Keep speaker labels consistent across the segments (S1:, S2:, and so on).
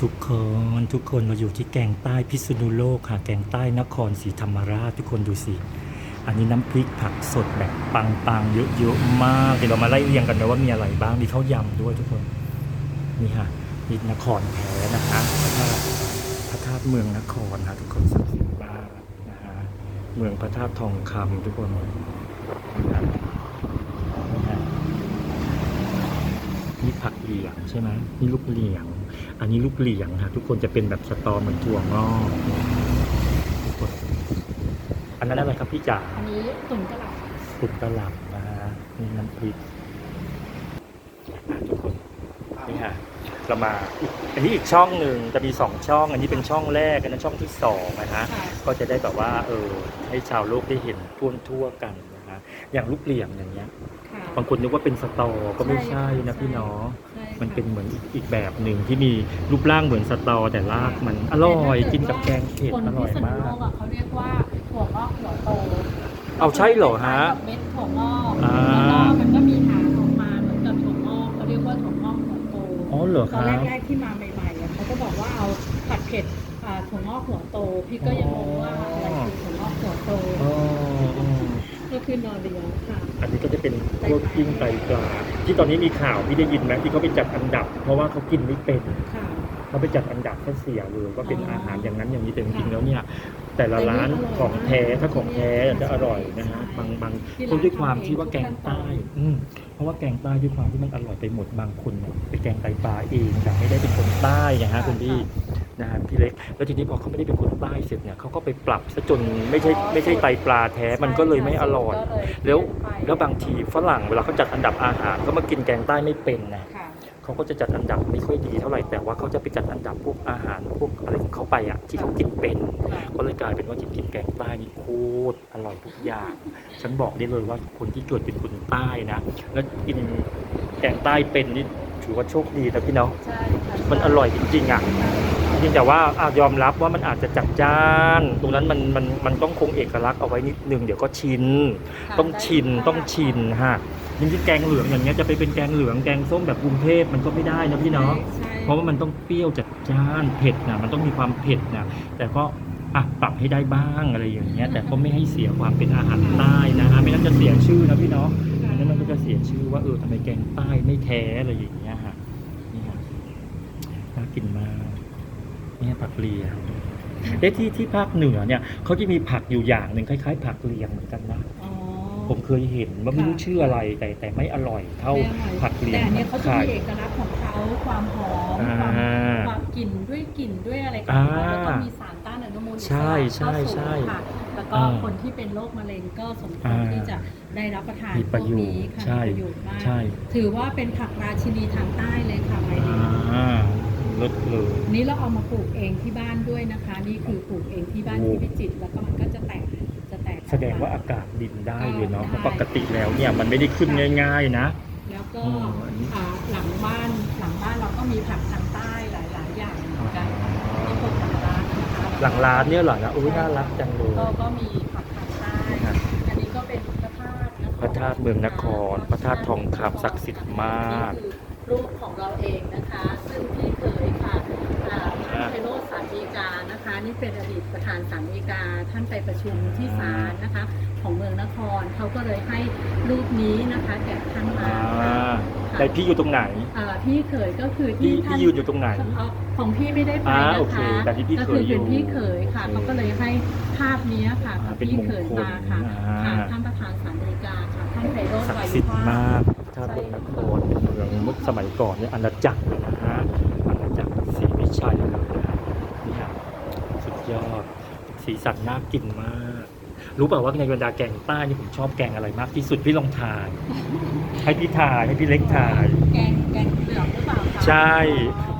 S1: ทุกคนทุกคนมาอยู่ที่แกงใต้พิษณุโลกค่ะ แกงใต้นครศรีธรรมราชทุกคนดูสิ อันนี้น้ำพริกผักสดแบบปังๆเยอะๆมาก เดี๋ยวเรามาไล่เรียงกันนะว่ามีอะไรบ้าง มีข้าวยำด้วยทุกคน นี่ค่ะนี่นครแท้นะคะพระธาตุพระธาตุเมืองนครค่ะทุกคนสักดิ์สิทธิ์มากนะฮะเมืองพระธาตุทองคำทุกคนนี่ผักเหลียงใช่ไหมนี่ลูกเหลียง อันนี้ลูกเหลียงค่ะทุกคนจะเป็นแบบสตอเหมือนถั่วงอกทุกคนอันนั้นอะไรครับพี่จ๋า
S2: อันนี้ตุ่นกระหล่
S1: ตุกตะหลับนะฮะนี่น้ำพริกอะทุกคนนี่ฮะเรามาอีกอันนี้อีกช่องหนึ่งจะมีสองช่อง อันนี้เป็นช่องแรกอันนั้นช่องที่สองนะฮะำ
S2: ค่ะ
S1: ก็จะได้แบบว่าเออให้ชาวโลกได้เห็นทั่วทั่วๆกันนะ ฮะอย่างลูกเหลียงอย่างเงี้ย
S2: ค่ะ
S1: บางคนนึกว่าเป็นสตอก็ไม่ใช่นะพี่น้อง
S2: ใช่ค่ะ
S1: มันเป็นเหมือนอีกอีกแบบหนึ่งที่มีรูปร่างเหมือนสตอแต่รากมันอร่อยกินกับแกงเผ็ด
S2: คน
S1: อร่อย
S2: พิษณุ
S1: มา
S2: โล
S1: ก
S2: กอะเขาเรียกว่าถั่วงอกหัวโต
S1: เอาใช่เหรอฮะ
S2: เม็ดถั่วงอก
S1: อ่า
S2: แล้วก็มันก็มีหางออกมาเหมือนกับถั่วงอกเขาเรียกว่าถั่วงอกหัวโต
S1: อ๋อเหรอ
S2: ต
S1: ค
S2: อน
S1: รับ
S2: แรกๆที่มาใหม่ๆอะเขาก็บอกว่าเอาผัดเผ็ดอ่าถั่วงอกหัวโตพี่ก็ยังงงว่าอะไรคือถั่วงอกหัวโต
S1: อ๋ออ๋อ
S2: ก็คือนอเรียค่ะ
S1: อันนี้ก็จะเป็นพวกกิ้งไตปลา ที่ตอนนี้มีข่าวพี่ได้ยินไหมที่เขาไปจัดอันดับ เพราะว่าเขากินไม่เป็น
S2: ค่ะ
S1: เขาไปจัดอันดับเขาเสียเลยว่าเป็น
S2: อ๋ออ
S1: อาหารอย่างนั้นอย่างนี้แต่จริงๆแล้วเนี่ย แต่ละ
S2: แต่นี่
S1: ร้าน
S2: อร่อย
S1: ของแท้
S2: มาก
S1: ถ้าของแท้
S2: ที่นี่
S1: จะอร่อยนะฮะ
S2: ใช่
S1: บางบาง
S2: ที่
S1: เพราะด้วยความ
S2: ร้านทำเอง
S1: ที่ว่าแกง
S2: ทุกขั้นตอน
S1: ใต้ อืมเพราะว่าแกงใต้ด้วยความที่มันอร่อยไปหมดบางคนเนี่ยไปแกงไตปลาเองแต่ไม่ได้เป็นคนใต้นะฮะคุณพี่ นะฮะพี่เล็ก แล้วทีนี้พอเขาไม่ได้เป็นคนใต้เสร็จเนี่ยเขาก็ไปปรับซะจนไม่ใช่ไม่ใช่ไตปลาแท้มันก็เลยไม่อร่อย
S2: ก็เลย
S1: แล้ว
S2: เปยนไป
S1: แล้วบางทีฝรั่งเวลาเขาจัดอันดับอาหารก็มากินแกงใต้ไม่เป็นนะ
S2: ค่ะ
S1: เขาก็จะจัดอันดับไม่ค่อยดีเท่าไหร่แต่ว่าเขาจะไปจัดอันดับพวกอาหารพวกอะไรของเขาไปอะที่เขากินเป็น ก็เลยกลายเป็นว่ากินแกงใต้นี่โคตรอร่อยทุกอย่าง ฉันบอกได้เลยว่าคนที่เกิดเป็นคนใต้นะ แล้วกินแกงใต้เป็นนี่ถือว่าโชคดีนะพี่เนาะ
S2: ใช่ค่ะ
S1: มันอร่อยจริงๆอะ จริงแต่ว่าอะยอมรับว่ามันอาจจะจัดจ้าน ตรงนั้นมันมันมันต้องคงเอกลักษณ์เอาไว้นิดนึงเดี๋ยวก็ชิน
S2: ค่ะ
S1: ต้องชิน
S2: ได้
S1: ต้องชินฮะยิ่งที่แกงเหลืองอย่างเงี้ยจะไปเป็นแกงเหลืองแกงส้มแบบกรุงเทพมันก็ไม่ได้นะพี่เนาะ
S2: ใช่
S1: เพราะว่ามันต้องเปรี้ยวจัดจ้านเผ็ดนะมันต้องมีความเผ็ดนะแต่ก็อะปรับให้ได้บ้างอะไรอย่างเงี้ย แต่ก็ไม่ให้เสียความเป็นอาหารใต้นะฮะไม่งั้นจะเสียชื่อนะพี่เนาะไม่งั้นมันก็จะเสียชื่อว่าเออทำไมแกงใต้ไม่แท้อะไรอย่างเงี้ยฮะนี่ฮะน่ากินมาก นี่ผักเลียงเอ๊ะที่ที่ภาคเหนือเนี่ยเขาจะมีผักอยู่อย่างหนึ่งคล้ายๆ ผักเลียงเหมือนกันนะ
S2: อ๋อ
S1: ผมเคยเห็นว่าไม่รู้ชื่ออะไรแต่แต่ไม่อร่อยเท่า
S2: ไม่อร่อย
S1: ผักเลีย
S2: แต่
S1: ง
S2: อันนี้เขาจะ
S1: ไข่
S2: มีเอกลักษณ์ของเขาความหอม
S1: อ่า
S2: ความความกลิ่นด้วยกลิ่นด้วยอะไรของ
S1: อ่า
S2: เขาแล้วก็มีสารต้านอนุมูลอิสระ
S1: ใช่ใช่
S2: เข้าสู่
S1: ใช่
S2: ค่ะแล้วก็
S1: อ่า
S2: คนที่เป็นโรคมะเร็งก็สมควร
S1: อ่า
S2: ที่จะได้รับประทาน
S1: มีประโยชน์
S2: พวกนี้ค่ะ
S1: ใช่
S2: มีประโยชน์มาก
S1: ใช่
S2: ถือว่าเป็นผักราชินีทางใต้เลยค่ะใบนี้
S1: อ่า ลดเลย
S2: นี่เราเอามาปลูกเองที่บ้านด้วยนะคะ นี่คือปลูกเองที่บ้าน
S1: โอ้
S2: ที่พิจิตรแล้วก็มันก็จะแตกจะแตก
S1: แสดงว่าอากาศดินได้เลยเนาะ
S2: ได้
S1: เพราะปกติแล้วเนี่ยมันไม่ได้ขึ้นง่าย ๆ นะ
S2: แล้วก็
S1: อืมอันนี้
S2: อ่าหลังบ้านหลังบ้านเราก็มีผักทางใต้หลาย ๆ อย่างเหมือนกันที่ปลูกหลังร้านนะคะ
S1: หลังร้านเนี่ยเหรอนะอุ้ยน่ารักจังเลย
S2: ก็ก็มีผักทางใต้
S1: ครับ
S2: อันนี้ก็เป็นพระธาตุนค
S1: พระธาตุเมืองนครพระธาตุทองคำศักดิ์สิทธิ์มาก
S2: นี่คือรูปของเราเองนะคะ ซึ่งพี่เคยค่ะอ่าท่านไพ โรธสารดีกานะคะนี่เป็นอดีตประธานสารดีกาท่านไปประชุมที่ศาลนะคะ ของเมืองนครเขาก็เลยให้รูปนี้นะคะแก่ท่านมา
S1: อ่า
S2: ค่ะ
S1: แต่พี่อยู่ตรงไหน
S2: อ่าพี่เคยก็คือ
S1: พี่
S2: ที่ท่าน
S1: พี่ยืนอยู่ตรงไหน
S2: เอาของพี่ไม่ได้ไป
S1: อ่า
S2: นะ
S1: โอเค
S2: คะ
S1: แต่ที่พี่
S2: ก็
S1: เค
S2: คื
S1: ย
S2: อ
S1: อยู่
S2: เป็นพี่เคยค่ะ
S1: โอเค
S2: เขาก็เลยให้ภาพนี้ค่ะ
S1: อ่า
S2: กับ
S1: เป็น
S2: พี่
S1: มง
S2: เคย
S1: คล
S2: มาค่ะ
S1: อ่า
S2: ค่ะท่านประธานสารดีกาค่ะท่านไพโรธ
S1: ศัก
S2: ไวย
S1: ดิ์สิทธิ์
S2: ภาพ
S1: มากพระธาตุเมืองนครเป็นเมืองมุดสมัยก่อนเนี่ยอาณาจักรเลยนะฮะอาณาจักรศรีวิชัยเลยนะนี่ฮะสุดยอด สีสันน่ากินมาก รู้เปล่าว่าในบรรดาแกงใต้นี่ผมชอบแกงอะไรมากที่สุดพี่ลองทายให้พี่ทายให้พี่เล็กทาย
S2: แกงแกงเหลืองหรือเปล่าคะ
S1: ใช่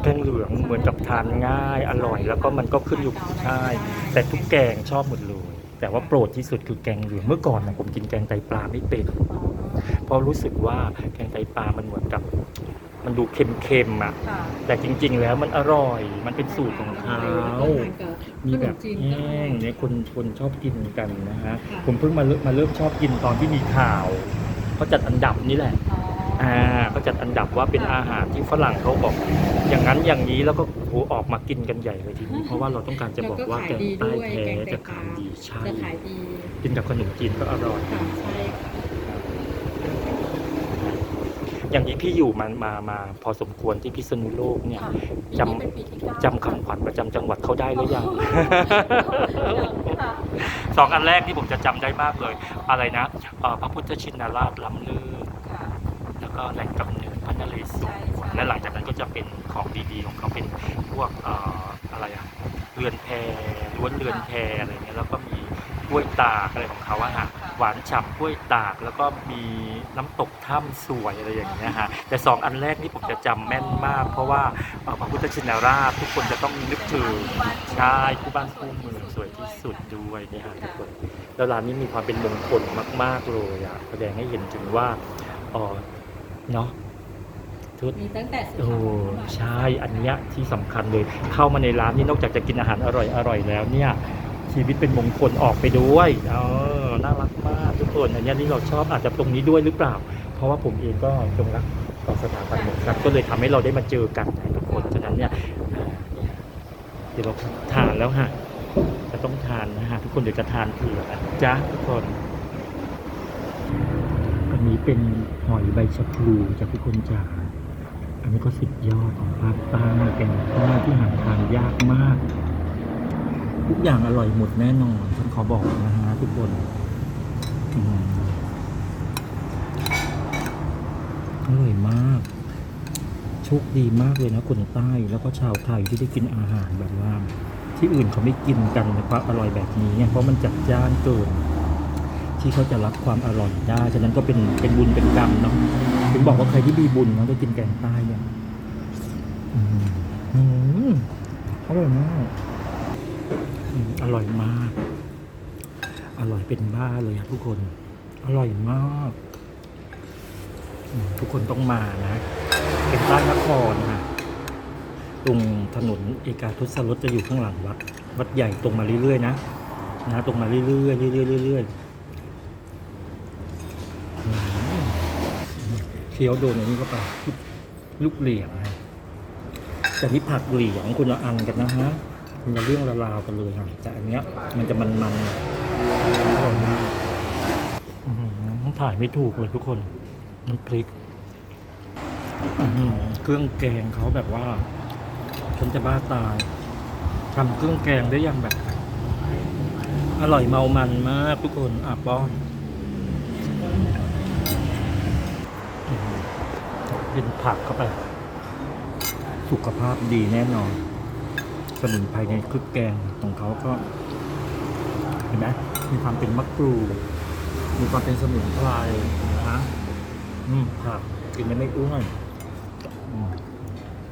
S1: แกงเหลืองเหมือนกับทานง่าย อร่อย แล้วก็มันก็ขึ้นอยู่ใช่แต่ทุกแกงชอบหมดเลยแต่ว่าโปรดที่สุดคือแกงเหลืองเมื่อก่อนนะผมกินแกงไตปลาไม่เป็นเพราะรู้สึกว่าแกงไตปลามันเหมือนกับมันดูเค็มๆอะ
S2: ค่ะ
S1: แต่จริงๆแล้วมันอร่อย มันเป็นสูตรของเขา มีแบบแห้งเนี่ยคนคนชอบกินกันนะฮะผมเพิ่งมาเริ่มมาเริ่มชอบกินตอนที่มีข่าวเขาจัดอันดับนี่แหละ
S2: อ๋อ
S1: อ่าก็จัดอันดับว่าเป็นอาหารที่ฝรั่งเขาบอก อย่างนั้นอย่างนี้แล้วก็โหออกมากินกันใหญ่เลยทีนี้เพราะว่าเราต้องการจะบอกว่าแกงใต้แท้จะขายดีใช่
S2: จะขายดี
S1: กินกับขนมจีนก็อร่อย
S2: ค่ะใช่ค่ะ
S1: อย่างนี้พี่อยู่มามามาพอสมควรที่พิษณุโลกเนี่ย
S2: ค่ะ
S1: จำ
S2: ปีนี้เป็นปีที่เก้า
S1: จำคำขวัญประจำจังหวัดเขาได้หรือยัง
S2: ยัง ค่ะ
S1: สองอันแรกที่ผมจะจำได้มากเลย อะไรนะเอ่อพระพุทธชินราชล้ำเลิศ
S2: ค่ะ
S1: แล้วก็แหล่งกำเนิดพระนเรศว
S2: ใช่
S1: ร
S2: ใช่
S1: และหลังจากนั้นก็จะเป็นของดีๆของเขาเป็นพวกเอ่ออะไรอะเรือนแพล้วนเรือนแพอะไรเงี้ยแล้วก็มีกล้วยตากอะไรของเขาอะฮะ หวานฉ่ำกล้วยตากแล้วก็มีน้ำตกถ้ำสวยอะไรอย่างเงี้ยฮะแต่สองอันแรกนี่ผมจะจำแม่นมาก เพราะว่าเอ่อพระพุทธชินราชทุกคนจะต้องนึกถึงใช่คู่บ้านคู่เมืองสวยที่สุดด้วยเนี่ยฮะทุกคนแล้วร้านนี้มีความเป็นมงคลมาก ๆเลยอะแสดงให้เห็นถึงว่าเออเนาะทุก
S2: มีตั้งแต่สุ
S1: โอ้
S2: ขา
S1: ใช่อันเนี้ยที่สำคัญเลย เข้ามาในร้านนี่นอกจากจะกินอาหารอร่อยอร่อยแล้วเนี่ยชีวิตเป็นมงคลออกไปด้วยเออ น่ารักมากทุกคนอันนี้ที่เราชอบอาจจะตรงนี้ด้วยหรือเปล่า เพราะว่าผมเองก็จงรักต่อสถาบันเหมือนกันก็เลยทำให้เราได้มาเจอกันทุกคนฉะนั้นเนี่ยเดี๋ยวเราทานแล้วฮะจะต้องทานนะฮะทุกคนเดี๋ยวจะทานเผื่อนะจ๊ะทุกคนอันนี้เป็นหอยใบชะพลูจากทุกคนจ๋าอันนี้ก็สุดยอดของภาคใต้แกงใต้ที่หาทานยากมาก ทุกอย่างอร่อยหมดแน่นอนฉันขอบอกนะฮะทุกคน อร่อยมาก โชคดีมากเลยนะคนใต้แล้วก็ชาวไทยที่ได้กินอาหารแบบว่า ที่อื่นเขาไม่กินกันในความอร่อยแบบนี้เนี่ยเพราะมันจัดจ้านเกินที่เขาจะรับความอร่อยได้ ฉะนั้นก็เป็นเป็นบุญเป็นกรรมเนาะ ถึงบอกว่าใครที่มีบุญเนาะได้กินแกงใต้เนี่ยอืมอร่อยมาก อร่อยมาก อร่อยเป็นบ้าเลยอะทุกคน อร่อยมาก ทุกคนต้องมานะ เป็นใต้นครค่ะตรงถนนเอกาทศรสจะอยู่ข้างหลังวัด วัดใหญ่ตรงมาเรื่อยๆนะนะตรงมาเรื่อยๆเรื่อยๆเรื่อยๆเคี้ยวโดนอันนี้ก็ไปลูกเหลี่ยงนะแต่นี่ผักเหลี่ยงคนละอันกันนะฮะมันละเรื่องละราวกันเลยค่ะแต่อันเนี้ยมันจะมันๆ ถ่ายไม่ถูกเลยทุกคนน้ำพริกเครื่องแกงเขาแบบว่าฉันจะบ้าตายทำเครื่องแกงได้อย่างแบบ อร่อยเมามันมากทุกคนอะป้อนกินผักเข้าไป สุขภาพดีแน่นอน สมุนไพรในเครื่องแกงของเขาก็ เห็นไหมมีความเป็นมะกรูดมีความเป็นสมุนไพรนะฮะอืมผักกินแล้ไม่อ้วน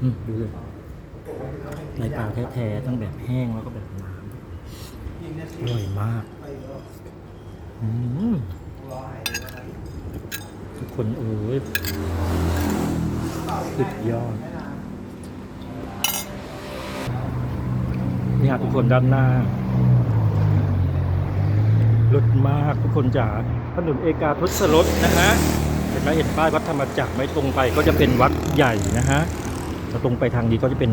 S1: อืมดูเลยในปลาแท้ๆทั้งแบบแห้งแล้วก็แบบน้ำอร่อยมากอืมทุกคนเอ้ยสุดยอดนี่ฮะทุกคนด้านหน้า รถมากทุกคนจ๋าถนนเอกาทศรสนะฮะเห็นไหมเห็นป้ายวัดธรรมจักรไหม่ตรงไปก็จะเป็นวัดใหญ่นะฮะแล้วตรงไปทางนี้ก็จะเป็น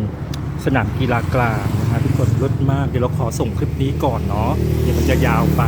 S1: สนามกีฬากลางนะฮะทุกคนรถมากเดี๋ยวเราขอส่งคลิปนี้ก่อนเนาะเดี๋ยวมันจะยาวไป